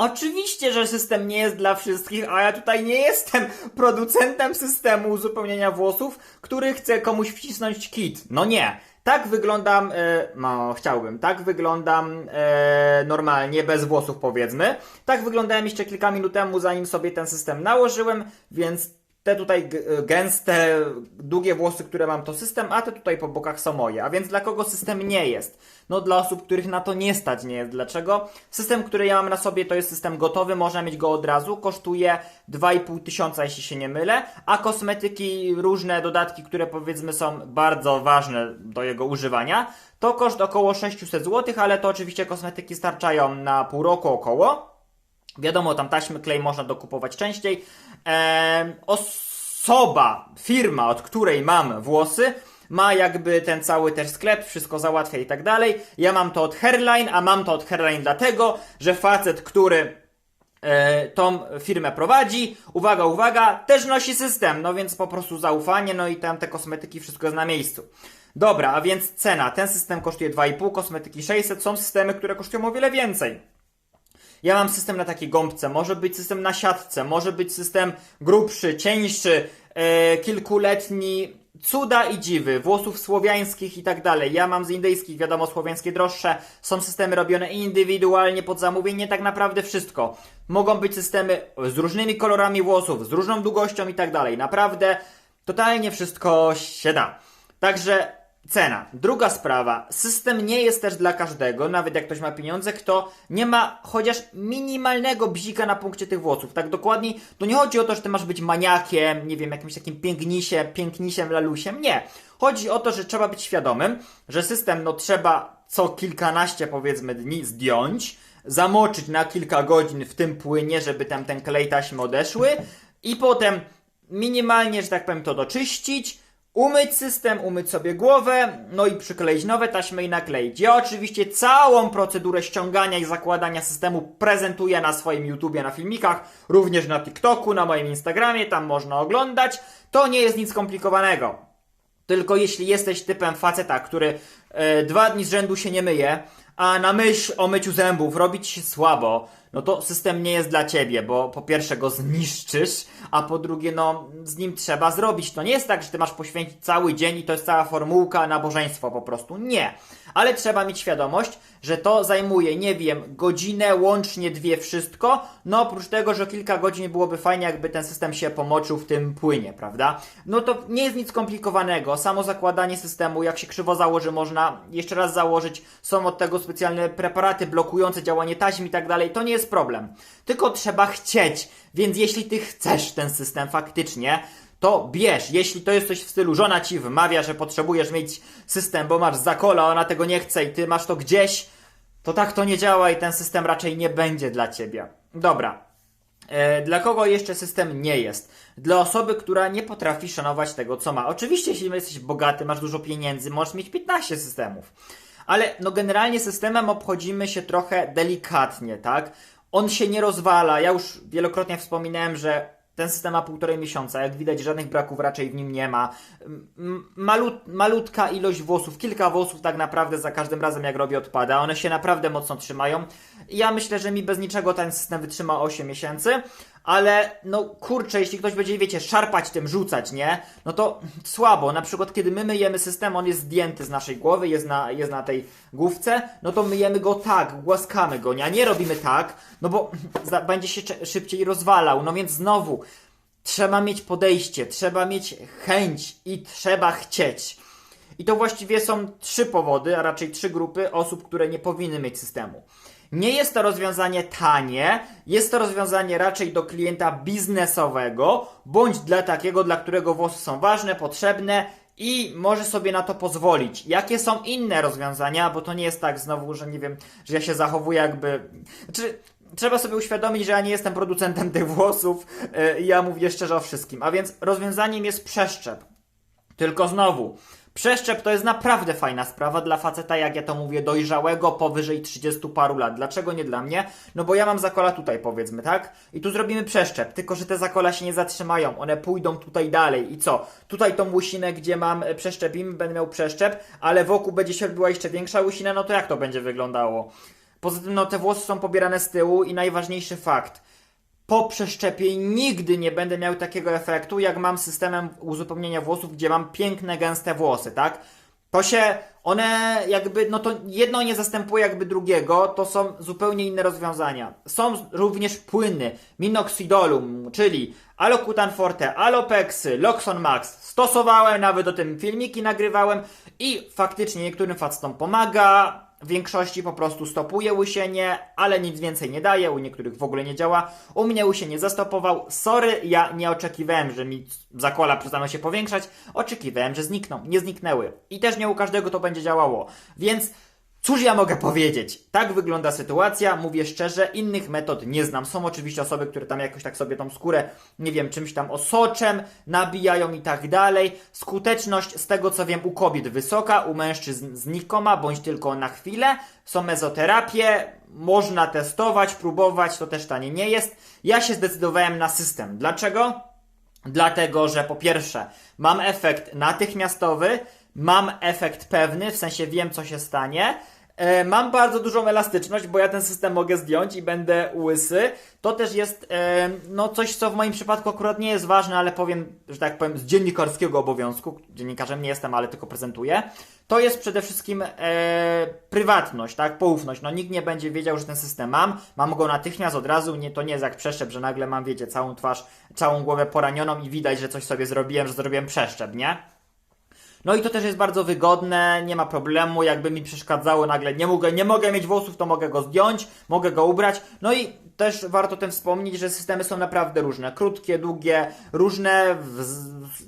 Oczywiście, że system nie jest dla wszystkich, a ja tutaj nie jestem producentem systemu uzupełniania włosów, który chce komuś wcisnąć kit. No nie. Tak wyglądam, e, no chciałbym, tak wyglądam e, normalnie, bez włosów powiedzmy. Tak wyglądałem jeszcze kilka minut temu, zanim sobie ten system nałożyłem, więc te tutaj gęste, długie włosy, które mam, to system, a te tutaj po bokach są moje. A więc dla kogo system nie jest? No dla osób, których na to nie stać nie jest. Dlaczego? System, który ja mam na sobie, to jest system gotowy, można mieć go od razu, kosztuje 2,5 tysiąca, jeśli się nie mylę, a kosmetyki, różne dodatki, które powiedzmy są bardzo ważne do jego używania, to koszt około 600 zł, ale to oczywiście kosmetyki starczają na pół roku około. Wiadomo, tam taśmy klej można dokupować częściej. Osoba, firma, od której mam włosy, ma jakby ten cały też sklep, wszystko załatwia i tak dalej. Ja mam to od Hairline, a mam to od Hairline dlatego, że facet, który e, tą firmę prowadzi, uwaga, uwaga, też nosi system, no więc po prostu zaufanie, no i tam te kosmetyki, wszystko jest na miejscu. Dobra, a więc cena. Ten system kosztuje 2,5, kosmetyki 600, są systemy, które kosztują o wiele więcej. Ja mam system na takiej gąbce, może być system na siatce, może być system grubszy, cieńszy, e, kilkuletni, cuda i dziwy, włosów słowiańskich i tak dalej. Ja mam z indyjskich, wiadomo, słowiańskie droższe, są systemy robione indywidualnie pod zamówienie, tak naprawdę wszystko. Mogą być systemy z różnymi kolorami włosów, z różną długością i tak dalej. Naprawdę, totalnie wszystko się da. Także Cena. Druga sprawa. System nie jest też dla każdego, nawet jak ktoś ma pieniądze, kto nie ma chociaż minimalnego bzika na punkcie tych włosów. Tak dokładniej, to nie chodzi o to, że ty masz być maniakiem, nie wiem, jakimś takim pięknisiem, pięknisiem, lalusiem. Nie. Chodzi o to, że trzeba być świadomym, że system no trzeba co kilkanaście powiedzmy dni zdjąć, zamoczyć na kilka godzin w tym płynie, żeby tam ten klej taśmy odeszły i potem minimalnie, że tak powiem, to doczyścić, umyć system, umyć sobie głowę, no i przykleić nowe taśmy i nakleić. Ja oczywiście całą procedurę ściągania i zakładania systemu prezentuję na swoim YouTubie, na filmikach, również na TikToku, na moim Instagramie, tam można oglądać. To nie jest nic skomplikowanego. Tylko jeśli jesteś typem faceta, który e, dwa dni z rzędu się nie myje, a na myśl o myciu zębów robi ci się słabo, no to system nie jest dla ciebie, bo po pierwsze go zniszczysz, a po drugie, no z nim trzeba zrobić. To nie jest tak, że ty masz poświęcić cały dzień i to jest cała formułka nabożeństwo po prostu. Nie. Ale trzeba mieć świadomość, że to zajmuje, nie wiem, godzinę, łącznie dwie wszystko. No oprócz tego, że kilka godzin byłoby fajnie, jakby ten system się pomoczył w tym płynie, prawda? No to nie jest nic skomplikowanego. Samo zakładanie systemu, jak się krzywo założy, można jeszcze raz założyć. Są od tego specjalne preparaty blokujące działanie taśm i tak dalej. To nie jest problem. Tylko trzeba chcieć. Więc jeśli ty chcesz ten system faktycznie, to bierz. Jeśli to jest coś w stylu, żona ci wmawia, że potrzebujesz mieć system, bo masz zakola, ona tego nie chce i ty masz to gdzieś, to tak to nie działa i ten system raczej nie będzie dla ciebie. Dobra. E, Dla kogo jeszcze system nie jest? Dla osoby, która nie potrafi szanować tego, co ma. Oczywiście, jeśli jesteś bogaty, masz dużo pieniędzy, możesz mieć 15 systemów. Ale no generalnie systemem obchodzimy się trochę delikatnie, tak? On się nie rozwala. Ja już wielokrotnie wspominałem, że ten system ma półtorej miesiąca. Jak widać, żadnych braków raczej w nim nie ma. Malut, malutka ilość włosów, kilka włosów tak naprawdę za każdym razem jak robię odpada. One się naprawdę mocno trzymają. Ja myślę, że mi bez niczego ten system wytrzyma 8 miesięcy. Ale no kurczę, jeśli ktoś będzie, wiecie, szarpać tym, rzucać, nie? No to słabo. Na przykład, kiedy my myjemy system, on jest zdjęty z naszej głowy, jest na, jest na tej główce, no to myjemy go tak, głaskamy go, nie? A nie robimy tak, no bo będzie się szybciej rozwalał. No więc znowu, trzeba mieć podejście, trzeba mieć chęć i trzeba chcieć. I to właściwie są trzy powody, a raczej trzy grupy osób, które nie powinny mieć systemu. Nie jest to rozwiązanie tanie, jest to rozwiązanie raczej do klienta biznesowego, bądź dla takiego, dla którego włosy są ważne, potrzebne i może sobie na to pozwolić. Jakie są inne rozwiązania, bo to nie jest tak znowu, że nie wiem, że ja się zachowuję jakby... Znaczy, trzeba sobie uświadomić, że ja nie jestem producentem tych włosów i ja mówię szczerze o wszystkim. A więc rozwiązaniem jest przeszczep. Tylko znowu, przeszczep to jest naprawdę fajna sprawa dla faceta, jak ja to mówię, dojrzałego powyżej 30 paru lat. Dlaczego nie dla mnie? No bo ja mam zakola tutaj, powiedzmy, tak? I tu zrobimy przeszczep, tylko że te zakola się nie zatrzymają, one pójdą tutaj dalej. I co? Tutaj tą łysinę, gdzie mam e, przeszczepimy, będę miał przeszczep, ale wokół będzie się odbyła jeszcze większa łysina, no to jak to będzie wyglądało? Poza tym, no, te włosy są pobierane z tyłu i najważniejszy fakt. Po przeszczepie nigdy nie będę miał takiego efektu, jak mam systemem uzupełnienia włosów, gdzie mam piękne, gęste włosy, tak? To się, one jakby, no to jedno nie zastępuje jakby drugiego, to są zupełnie inne rozwiązania. Są również płyny minoxidolum, czyli Alocutan Forte, Alopexy, Loxon Max. Stosowałem, nawet o tym filmiki nagrywałem i faktycznie niektórym facetom pomaga, w większości po prostu stopuje łysienie, ale nic więcej nie daje, u niektórych w ogóle nie działa. U mnie łysienie zastopował. Sorry, ja nie oczekiwałem, że mi zakola przestaną się powiększać. Oczekiwałem, że znikną. Nie zniknęły. I też nie u każdego to będzie działało. Więc Cóż ja mogę powiedzieć? Tak wygląda sytuacja, mówię szczerze, innych metod nie znam. Są oczywiście osoby, które tam jakoś tak sobie tą skórę, nie wiem, czymś tam osoczem nabijają i tak dalej. Skuteczność z tego co wiem u kobiet wysoka, u mężczyzn znikoma, bądź tylko na chwilę. Są mezoterapie, można testować, próbować, to też tanie nie jest. Ja się zdecydowałem na system. Dlaczego? Dlatego, że po pierwsze, mam efekt natychmiastowy, mam efekt pewny, w sensie wiem, co się stanie. E, mam bardzo dużą elastyczność, bo ja ten system mogę zdjąć i będę łysy. To też jest e, no coś, co w moim przypadku akurat nie jest ważne, ale powiem, że tak powiem, z dziennikarskiego obowiązku. Dziennikarzem nie jestem, ale tylko prezentuję. To jest przede wszystkim e, prywatność, tak? Poufność. No nikt nie będzie wiedział, że ten system mam. Mam go natychmiast od razu. Nie, to nie jest jak przeszczep, że nagle mam, wiecie, całą twarz, całą głowę poranioną i widać, że coś sobie zrobiłem, że zrobiłem przeszczep, nie? No i to też jest bardzo wygodne, nie ma problemu, jakby mi przeszkadzało nagle, nie mogę, nie mogę mieć włosów, to mogę go zdjąć, mogę go ubrać. No i też warto tym wspomnieć, że systemy są naprawdę różne, krótkie, długie, różne w,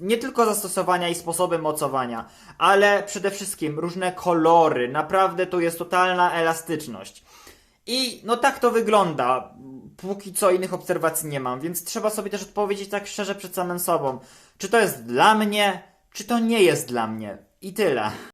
nie tylko zastosowania i sposoby mocowania, ale przede wszystkim różne kolory, naprawdę tu jest totalna elastyczność. I no tak to wygląda. Póki co innych obserwacji nie mam, więc trzeba sobie też odpowiedzieć tak szczerze przed samym sobą. Czy to jest dla mnie, czy to nie jest dla mnie? I tyle.